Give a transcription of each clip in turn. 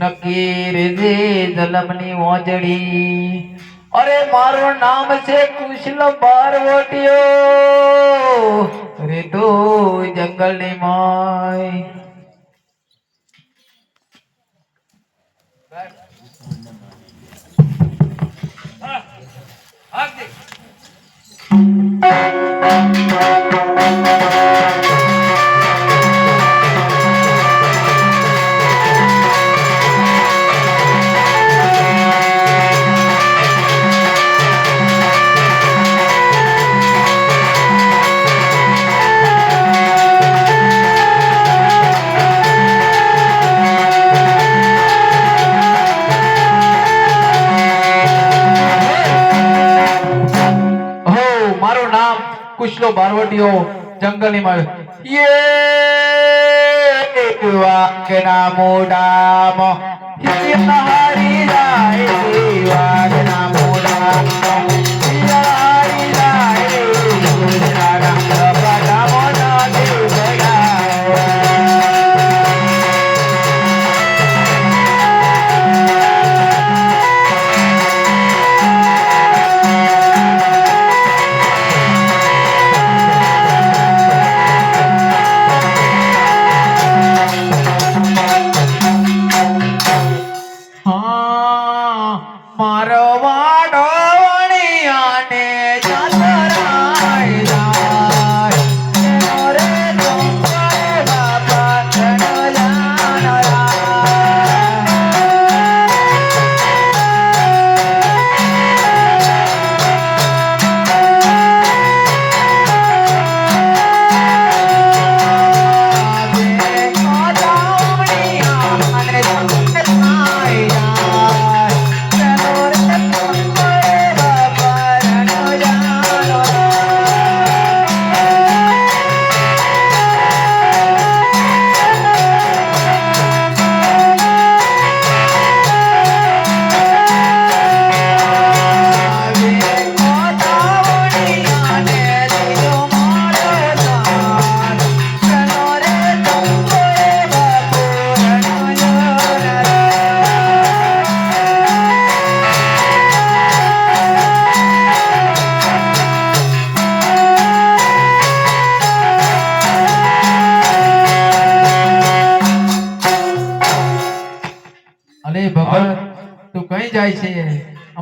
ફકીર જે જલમની ઓજડી. અરે મારું નામ છે કુશલ બારવટીયો. રે તો જંગલની માય. હો મારું નામ કુશલો બારવટીઓ જંગલની માં યે વાગના મોડામ હિયા હારી જાય મોડામ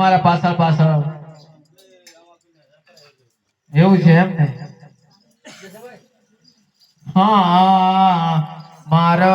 અમારા પાછળ પાછળ. એવું છે એમ ને? હા. મારો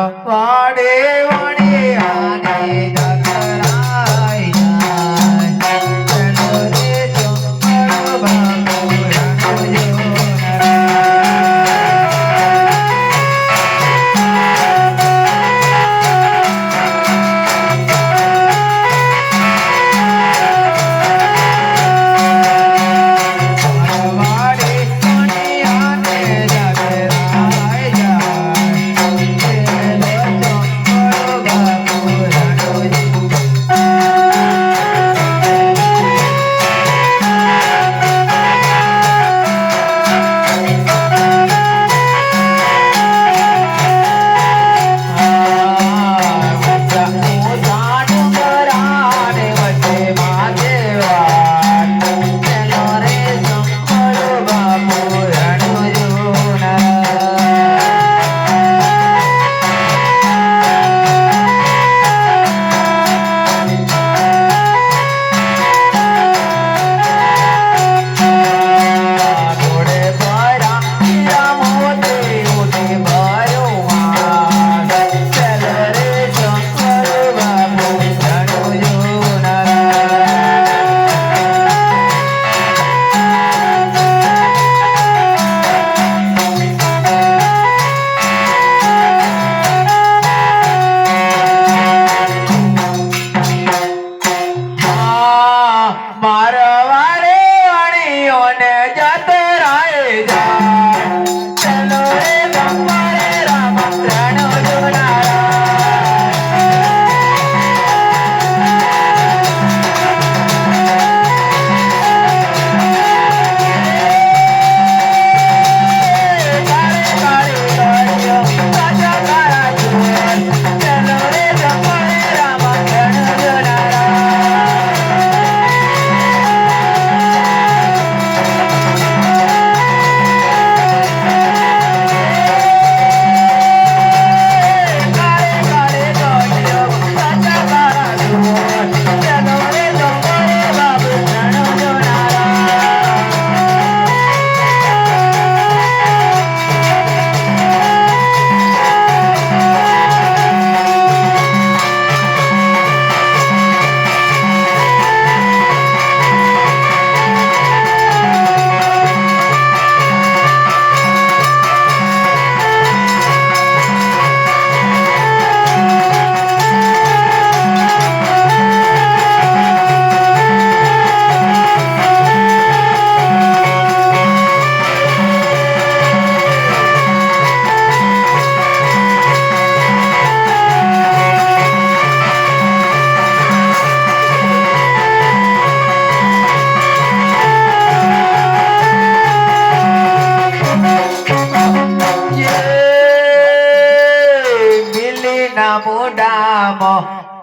নমো নম।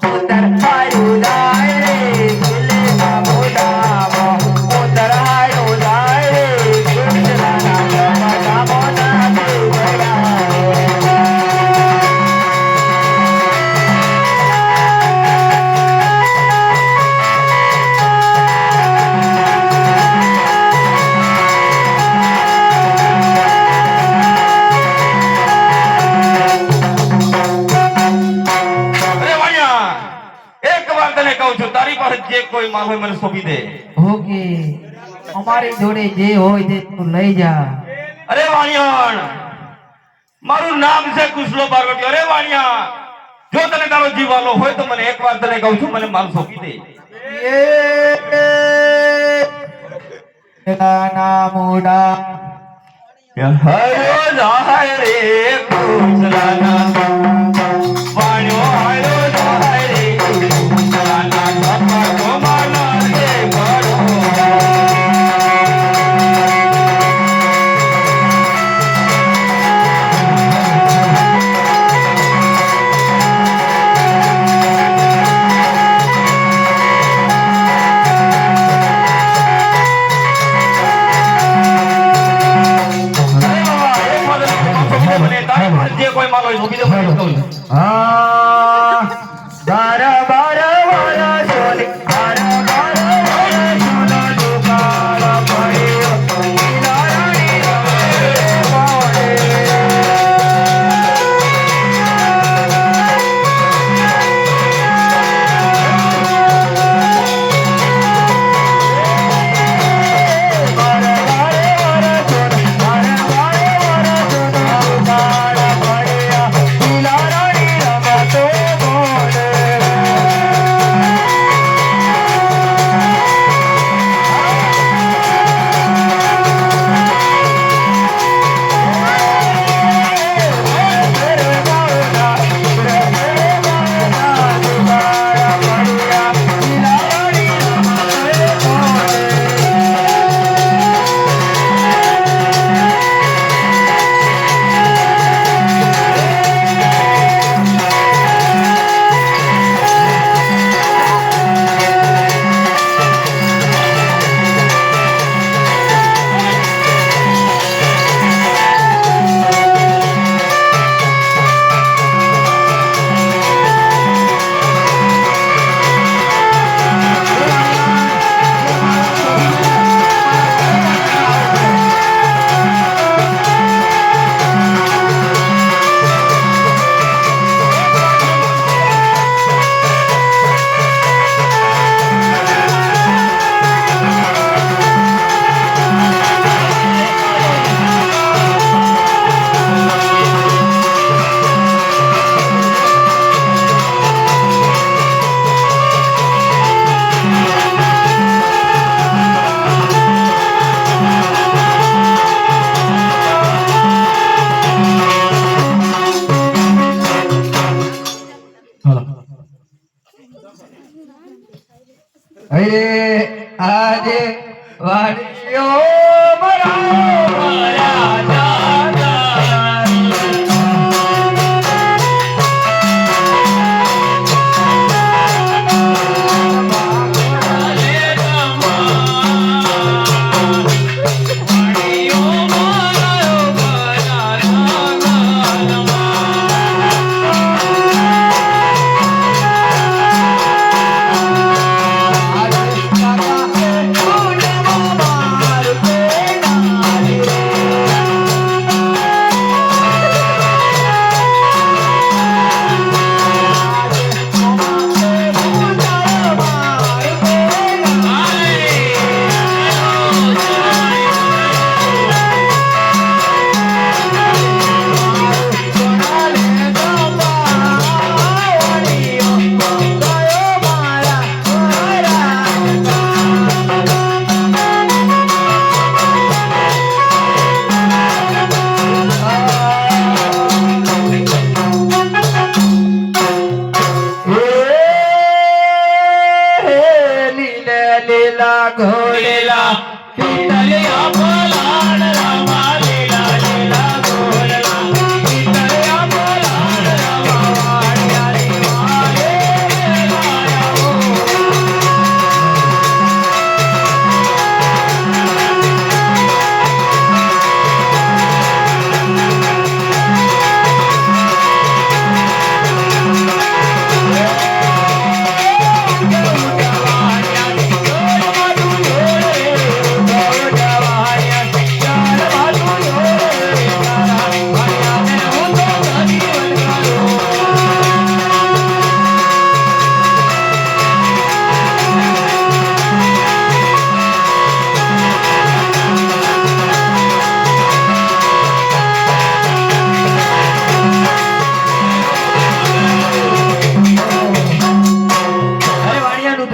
সুন্দর হরুদয় કહું છું તારી પાસે જે કોઈ હોય મને સોંપી દે. ઓકે. અમારી જોડે જે હોય તે તું લઈ જા. અરે વાણિયાણ મારું નામ છે કુશલો પાર્વતી. અરે વાણિયા જો તને તારો જીવાલો હોય તો મને એક વાર તને કહું છું મને માલ સોંપી દે. મોઢા હયો જાય રે કુશલાના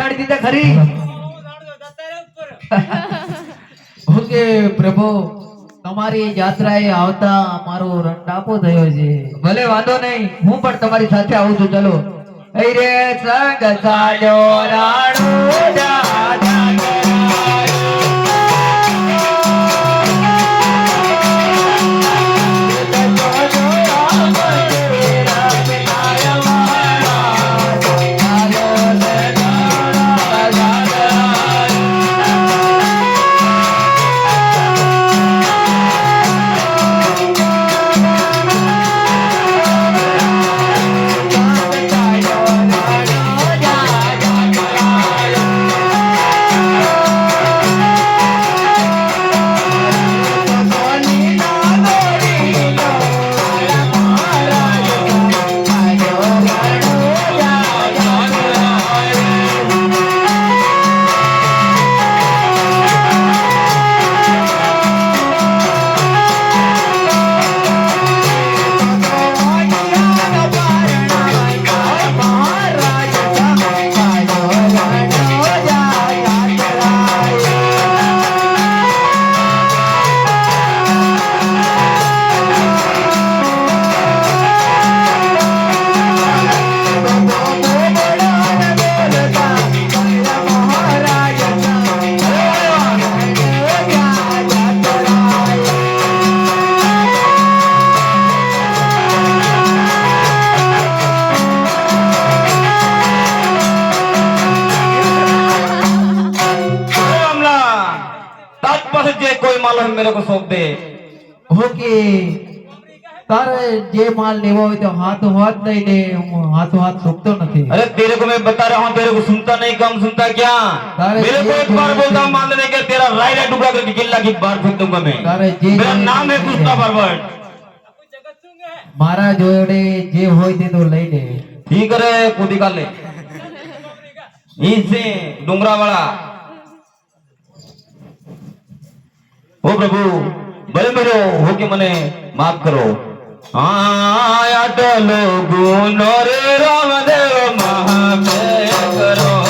રીતે ખરી? ઓકે, પ્રભુ, તમારી યાત્રાએ આવતા મારો રંડાપો થયો છે. ભલે વાંધો નહીં, હું પણ તમારી સાથે આવું છું. ચલો. રે સંગ સાજો રાણો જા कोई माल है मेरे को सौंप दे ઓકે તારે જે માલ લેવો હોય તો હાથો હાથ લઈ લે હું હાથો હાથ સોંપતો નથી अरे तेरे को मैं बता रहा हूँ तेरे को सुनता नहीं कम सुनता क्या तारे मेरे को ये एक बार बोले बोलता थे। मान लेने के तेरा राय राय टुकड़ा करके गिल्ला की बार फेंक दूंगा मैं तारे जे मेरा बोले नाम है थे। कृष्णा बरबट મારા જોડે જે હોય તે તો લઈ લે ठीक है कूदी का ले इसे डुंगरा वाला હો પ્રભુ ભલે મરો હો કે મને માફ કરો. આટલો ગુનો રે રામદેવ મહાદેવ કરો.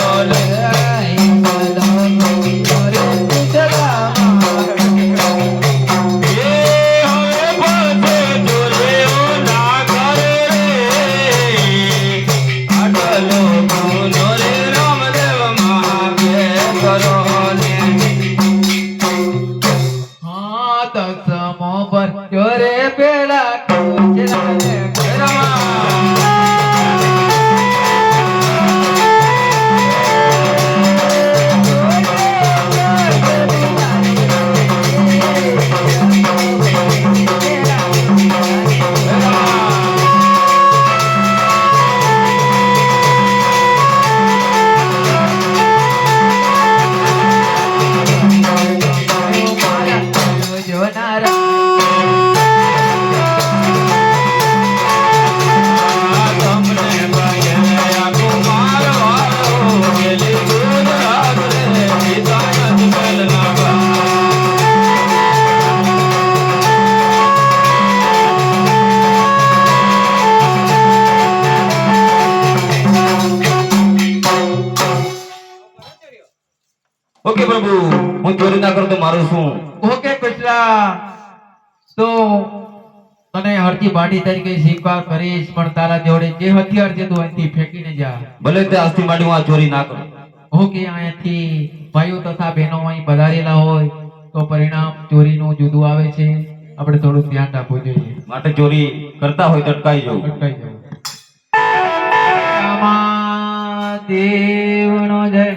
ઓકે પ્રભુ હું ચોરી ના કરું તો મારું શું? ઓકે કૃષ્ણા તો તને હરતી બાડી તરીકે સ્વીકાર કરીશ પણ તારા જોડે જે હથિયાર છે તું અહીંથી ફેંકીને જા. ભલે તે આજથી માંડી હું આ ચોરી ના કરું. ઓકે અહીંયાથી ભાઈઓ તથા બહેનો અહીં પધારેલા હોય તો પરિણામ ચોરીનું જુદું આવે છે. આપણે થોડું ધ્યાન રાખવું જોઈએ. માટે ચોરી કરતા હોય તો અટકાઈ જવું. અટકાઈ જાઓ. દેવનો જય.